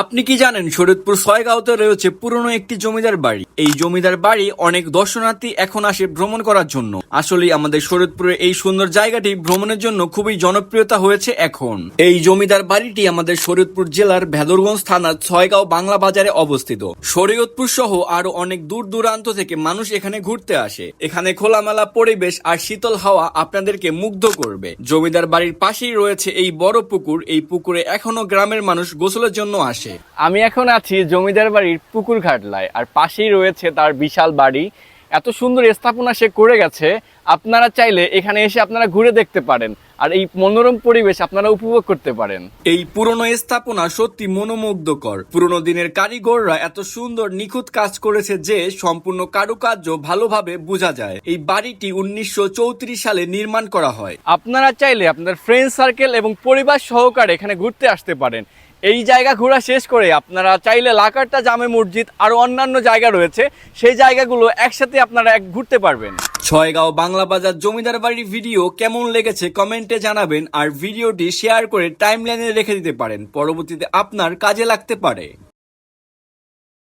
আপনি কি জানেন শরীয়তপুর ছয়গাঁওতে রয়েছে পুরনো একটি জমিদার বাড়ি? এই জমিদার বাড়ি অনেক দর্শনার্থী এখন আসে ভ্রমণ করার জন্য। আসলে আমাদের শরীয়তপুরের এই সুন্দর জায়গাটি ভ্রমণের জন্য খুবই জনপ্রিয়তা হয়েছে এখন। এই জমিদার বাড়িটি আমাদের শরীয়তপুর জেলার ভেদরগঞ্জ থানার ছয়গাঁও বাংলা বাজারে অবস্থিত। শরীয়তপুর সহ আরও অনেক দূর দূরান্ত থেকে মানুষ এখানে ঘুরতে আসে। এখানে খোলামেলা পরিবেশ আর শীতল হাওয়া আপনাদেরকে মুগ্ধ করবে। জমিদার বাড়ির পাশেই রয়েছে এই বড় পুকুর। এই পুকুরে এখনও গ্রামের মানুষ গোসলের জন্য আসে। আমি এখন আছি জমিদার বাড়ির পুকুর ঘাটলায়, আর পাশেই রয়েছে তার বিশাল বাড়ি। এত সুন্দর স্থাপনা সে করে গেছে আপনারা চাইলে এখানে এসে আপনারা ঘুরে দেখতে পারেন। আর এই মনোরম পরিবেশ আপনারা উপভোগ করতে পারেন। এই পুরনো স্থাপনা সত্যি মনোমুগ্ধকর। পুরনো দিনের কারিগররা এত সুন্দর নিখুঁত কাজ করেছে যে সম্পূর্ণ কারুকার্য ভালোভাবে বোঝা যায়। এই বাড়িটি উনিশশো চৌত্রিশ সালে নির্মাণ করা হয়। আপনারা চাইলে আপনাদের ফ্রেন্ড সার্কেল এবং পরিবার সহকারে এখানে ঘুরতে আসতে পারেন। এই জায়গা ঘোরা শেষ করে আপনারা চাইলে লাকারটা জামে মসজিদ আরও অন্যান্য জায়গা রয়েছে। সেই জায়গাগুলো একসাথে আপনারা এক ঘুরতে পারবেন। ছয়গাঁও বাংলা বাজার জমিদার বাড়ির ভিডিও কেমন লেগেছে কমেন্টে জানাবেন আর ভিডিওটি শেয়ার করে টাইমলাইনে রেখে দিতে পারেন। পরবর্তীতে আপনার কাজে লাগতে পারে।